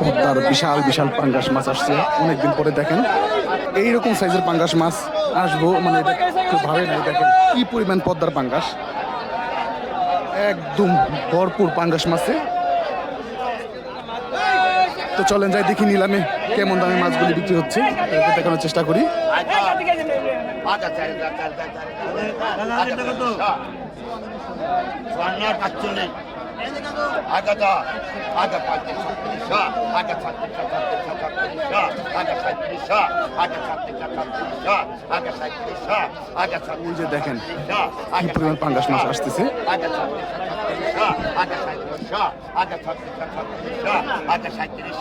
পদ্মার বিশাল বিশাল পাঙ্গাস মাছ আসছে অনেকদিন পরে দেখেন এইরকম সাইজের পাঙ্গাস মাছ আসব মানে কেউ ভাবে না দেখেন কি পরিমাণ পদ্মার পাঙ্গাস একদম ভরপুর পাঙ্গাস মাছে তো চলেন যাই দেখি নিলামে কেমন দামে মাছগুলি বিক্রি হচ্ছে দেখানোর চেষ্টা করি পাঁচচল্লিশ পঁয়ত্রিশ ছত্রিশ আগা ছত্রিশ ছত্রিশ ছত্রিশ আগা সাঁত্রিশ আগা ছত্রিশ ছত্রিশ আগা সাঁত্রিশ আগা এই যে দেখেন কি পরিমাণ পাঙ্গাস মাছ আসতেছে আগা ছত্রিশ আগা সাঁত্রিশ আগা ছত্রিশ আগা সাঁত্রিশ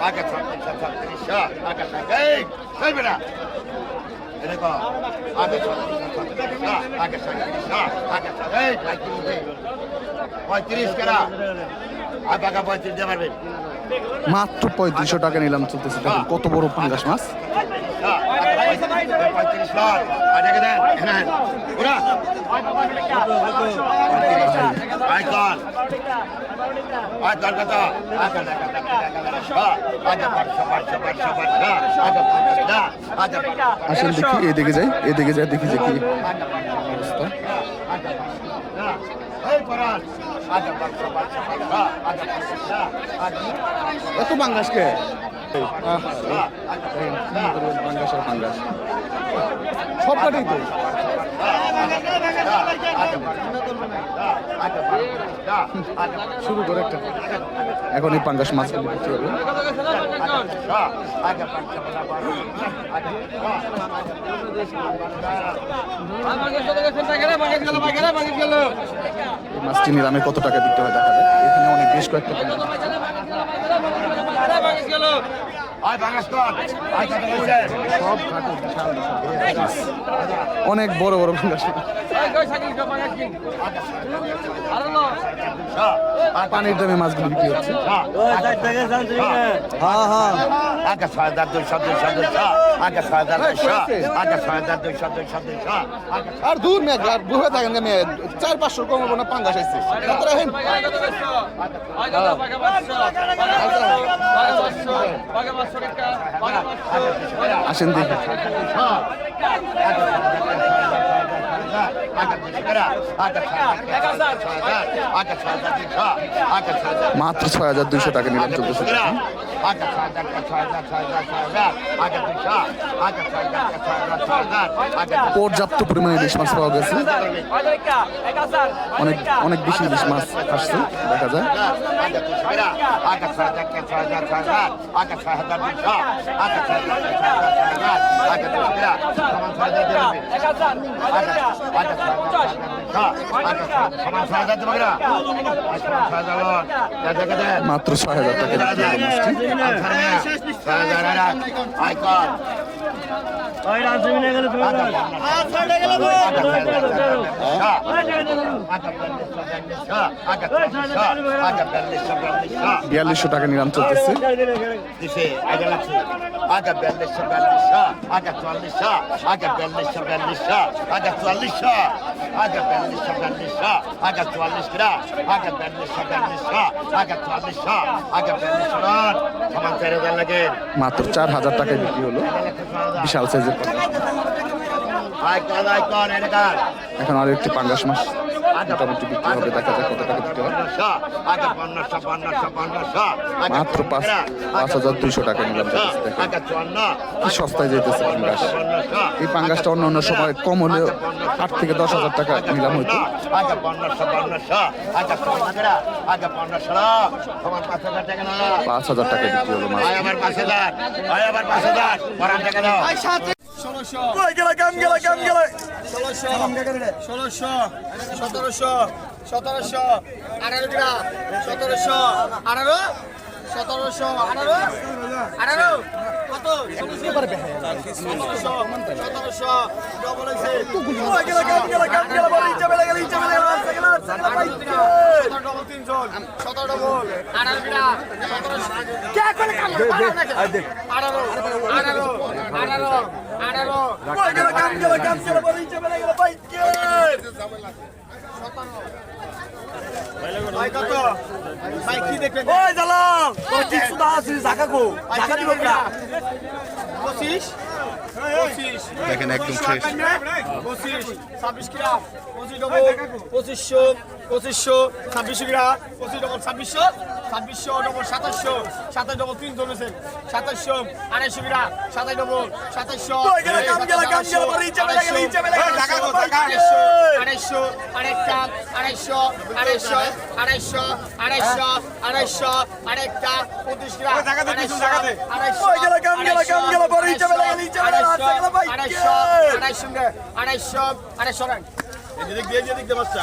আগা সাঁত্রিশ আগে সাঁত্রিশ আগে এই পঁয়ত্রিশ কেনা আর পঁয়ত্রিশ দিয়ে পারবেন মাত্র পঁয়ত্রিশশো টাকা নিলাম চলতেছে দেখেন কত বড় পাঙ্গাস মাছ হ্যাঁ কত আসেন দেখি এদিকে যাই এদিকে যাই দেখি যে কি অবস্থা। এত পাঙ্গাস কে? আহ, দেখেন কি পরিমাণ পাঙ্গাস আর পাঙ্গাস সব কাটাই তো। শুরু করে একটা। এখন এই পাঙ্গাস মাছ বিক্রি হবে। মাছটি নিলামে কত টাকা বিক্রি হয় দেখা যায় এখানে অনেক বেশ কয়েকটা অনেক বড় বড় পাঙ্গাস মাছ। পানির দামে মাছগুলো বিক্রি হচ্ছে। হ্যাঁ হ্যাঁ। আগে ছয় হাজার দুইশো দুইশো ছয় হাজার দুইশো আগে ছয় হাজার দুইশো দুইশো দুইশো। আগে আর দূর মেঘ আর বুঝে থাকেন মেয়ে চার পাঁচশো কম হব না পাঙ্গাস আসছে রাখেন আসেন দেখি। মাত্র ছয় হাজার দুইশো টাকা নিলাম চলতেছে পর্যাপ্ত পরিমাণে ইলিশ মাছ পাওয়া গেছে অনেক অনেক বেশি ইলিশ মাছ আসছে দেখা যায় মাত্র ছয় হাজার টাকা বিক্রি হলো মাছটি আইকন বিয়াল্লিশশো টাকা নিলাম চলতেছে। মাত্র চার হাজার টাকায় বিক্রি হলো। বিশাল সাইজের এখন আর একটি পাঙ্গাস মাছ মোটামুটি বিক্রি হবে দেখা যাক কত টাকা পনেরোশো পনেরোশো পনেরোশো মাত্র পাঁচ পাঁচ হাজার দুইশো টাকা নিলাম কি সস্তায় যেতেছে পাঙ্গাস। এই পাঙ্গাসটা অন্য অন্য সময় কম হলেও আট থেকে দশ হাজার টাকা নিলাম হয়তো। পাঁচ হাজার টাকা পাঁচ হাজার টাকা বিক্রি হলো মাছ আবার পাঁচ হাজার পরান টাকা দাও ষোলোশো। সতেরোশো। সতেরোশো। আঠারো গ্রাম সতেরোশো। আঠারো। সতেরোশো। আঠারো। আঠারো। কত? সতেরোশো। ডবল হয়েছে। জালা পঁচিশ টাকা আছিস টাকা দিব পঁচিশ দেখেন একদম শেষ পঁচিশশো। পঁচিশশো। ছাব্বিশ গ্রাম। পঁচিশ ডবল ছাব্বিশশো। ছাব্বিশশো ডবল সাতাশশো সাতাশ ডবল তিন ধরেছেন সাতাশশো আড়াইশো কিরা সাতাশ ডবল সাতাশশো আড়াইশো আরেকটা আড়াইশো আড়াইশো আড়াইশো আড়াইশো আড়াইশো আরেকটা পঁচিশ কিরা আড়াইশো আড়াইশো আড়াইশো আড়াইশো আড়াইশো আড়াইশো দিয়ে যেদিক দিয়ে বাচ্চা।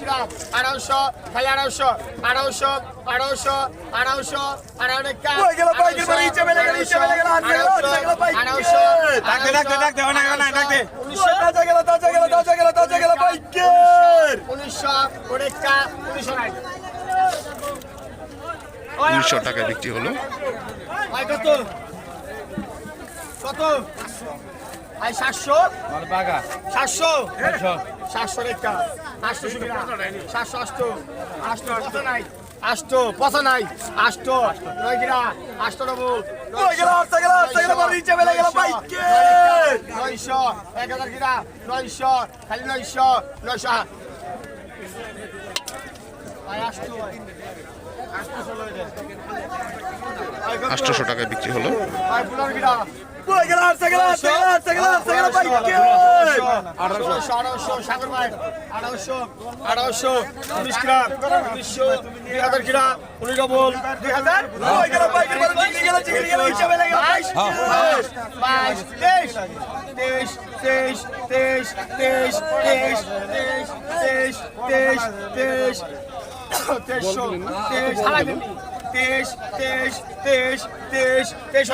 গ্রাম আড়াইশো খালি আড়াইশো আড়াইশো আড়াইশো আড়াইশো উনিশশো টাকা বিক্রি হলো। কত? কত? আর সাতশো? সাতশো? সাতশো রেখা। আটশো সাতশো আষ্ট আষ্ট আষ্ট নাই আষ্ট পচা নাই আষ্ট নয় গিরা আষ্ট নবু নয়শো। এক হাজার গিরা। নয়শো। খালি নয়শো। নয়শো আটশোশো টাকায় বিক্রি হলো। আঠারোশো আঠারোশো সাগর ভাই আঠারোশো আঠারোশো উনিশ গ্রাম উনিশশো দুই হাজার গ্রাম উনিশ ডবল দুই হাজার বাইশ বাইশ তেইশ তেইশ তেইশ তেইশ তেইশ তেইশ তেইশ তেইশ তেইশ তেইশ তেইশশো তেইশ তেইশ তেইশ তেইশ তেইশ তেইশ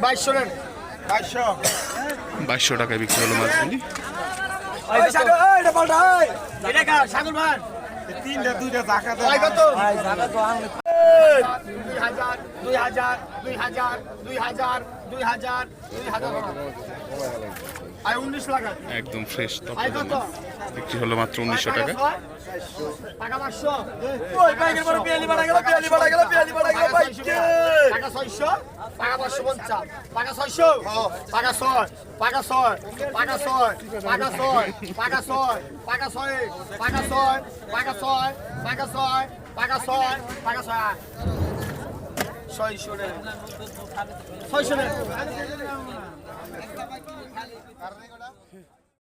বাইশশো নেন বাইশশো বাইশশো টাকায় বিক্রি হলো মাছগুলি একদম ফ্রেশ বিক্রি হলো মাত্র উনিশশো টাকা টাকা। টাকা পাঁচশো পঞ্চাশ টাকা ছয়শো টাকা ছয় টাকা ছয় টাকা ছয় ছয় টাকা ছয় টাকা ছয় টাকা ছয় টাকা ছয় টাকা ছয় ছয় ছয় ছয়শো